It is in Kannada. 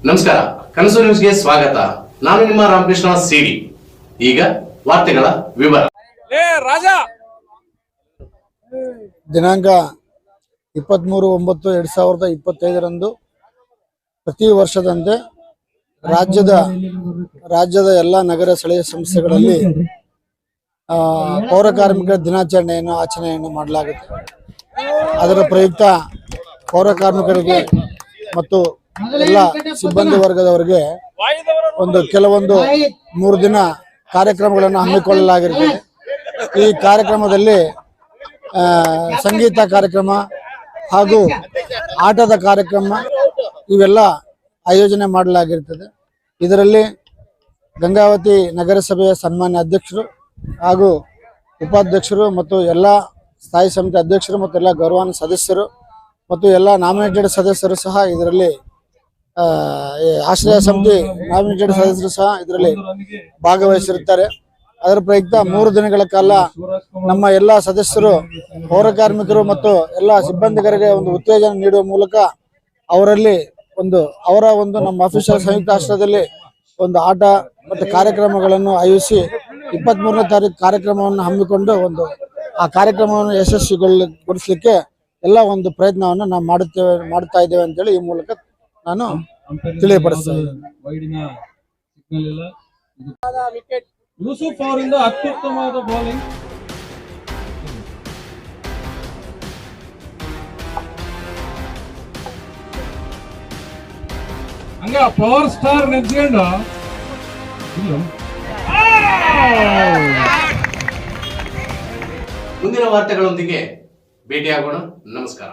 ನಮಸ್ಕಾರ ಕನಸು ನ್ಯೂಸ್ಗೆ ಸ್ವಾಗತ. ನಾನು ನಿಮ್ಮ ರಾಮಕೃಷ್ಣ ಸಿಡಿ. ಈಗ ವಾರ್ತೆಗಳ ವಿವರ. ದಿನಾಂಕ ಇಪ್ಪತ್ತ್ಮೂರು ಒಂಬತ್ತು ಎರಡ್ ಸಾವಿರದ ಇಪ್ಪತ್ತೈದರಂದು ಪ್ರತಿ ವರ್ಷದಂತೆ ರಾಜ್ಯದ ರಾಜ್ಯದ ಎಲ್ಲ ನಗರ ಸ್ಥಳೀಯ ಸಂಸ್ಥೆಗಳಲ್ಲಿ ಆ, ಪೌರ ಕಾರ್ಮಿಕರ ದಿನಾಚರಣೆಯನ್ನು ಆಚರಣೆಯನ್ನು ಮಾಡಲಾಗುತ್ತೆ. ಅದರ ಪ್ರಯುಕ್ತ ಪೌರ ಕಾರ್ಮಿಕರಿಗೆ ಮತ್ತು ಎಲ್ಲ ಸಿಬ್ಬಂದಿ ವರ್ಗದವರಿಗೆ ಒಂದು ಕೆಲವೊಂದು ಮೂರು ದಿನ ಕಾರ್ಯಕ್ರಮಗಳನ್ನು ಹಮ್ಮಿಕೊಳ್ಳಲಾಗಿರುತ್ತದೆ ಈ ಕಾರ್ಯಕ್ರಮದಲ್ಲಿ ಸಂಗೀತ ಕಾರ್ಯಕ್ರಮ ಹಾಗೂ ಆಟದ ಕಾರ್ಯಕ್ರಮ ಇವೆಲ್ಲ ಆಯೋಜನೆ ಮಾಡಲಾಗಿರ್ತದೆ. ಇದರಲ್ಲಿ ಗಂಗಾವತಿ ನಗರಸಭೆಯ ಸನ್ಮಾನ್ಯ ಅಧ್ಯಕ್ಷರು ಹಾಗೂ ಉಪಾಧ್ಯಕ್ಷರು ಮತ್ತು ಎಲ್ಲ ಸ್ಥಾಯಿ ಸಮಿತಿ ಅಧ್ಯಕ್ಷರು ಮತ್ತು ಎಲ್ಲ ಗೌರವಾನ್ ಸದಸ್ಯರು ಮತ್ತು ಎಲ್ಲ ನಾಮಿನೇಟೆಡ್ ಸದಸ್ಯರು ಸಹ ಇದರಲ್ಲಿ ಆಶ್ರಯ ಸಮಿತಿ ನಾಮಿನೇಟೆಡ್ ಸದಸ್ಯರು ಸಹ ಇದರಲ್ಲಿ ಭಾಗವಹಿಸಿರುತ್ತಾರೆ. ಅದರ ಪ್ರಯುಕ್ತ ಮೂರು ದಿನಗಳ ಕಾಲ ನಮ್ಮ ಎಲ್ಲ ಸದಸ್ಯರು, ಪೌರ ಕಾರ್ಮಿಕರು ಮತ್ತು ಎಲ್ಲ ಸಿಬ್ಬಂದಿಗರಿಗೆ ಒಂದು ಉತ್ತೇಜನ ನೀಡುವ ಮೂಲಕ ಅವರಲ್ಲಿ ಒಂದು, ಅವರ ಒಂದು ನಮ್ಮ ಆಫೀಸರ್ ಸಂಯುಕ್ತ ಆಶ್ರಯದಲ್ಲಿ ಒಂದು ಆಟ ಮತ್ತು ಕಾರ್ಯಕ್ರಮಗಳನ್ನು ಆಯೋಜಿಸಿ ಇಪ್ಪತ್ತ್ ಮೂರನೇ ತಾರೀಕು ಕಾರ್ಯಕ್ರಮವನ್ನು ಹಮ್ಮಿಕೊಂಡು ಒಂದು, ಆ ಕಾರ್ಯಕ್ರಮವನ್ನು ಯಶಸ್ವಿಗೊಳಿಸಲಿಕ್ಕೆ ಎಲ್ಲ ಒಂದು ಪ್ರಯತ್ನವನ್ನು ನಾವು ಮಾಡುತ್ತೇವೆ ಮಾಡ್ತಾ ಇದ್ದೇವೆ ಅಂತೇಳಿ ಈ ಮೂಲಕ ನಾನು ತಿಳಿಯಪಡಿಸ್ತೇನೆ ಇದ್ದೇನೆ. ವೈಡಿನ ಸಿಗ್ನಲ್ ಇಲ್ಲ. ಯೂಸುಫ್ ಅವರಿಂದ ಅತ್ಯುತ್ತಮವಾದ ಬೌಲಿಂಗ್ ಹಂಗ ಪವರ್ ಸ್ಟಾರ್ ನೆಚ್ಕೊಂಡು ಮುಂದಿನ ವಾರ್ತೆಗಳೊಂದಿಗೆ ಭೇಟಿಯಾಗೋಣ. ನಮಸ್ಕಾರ.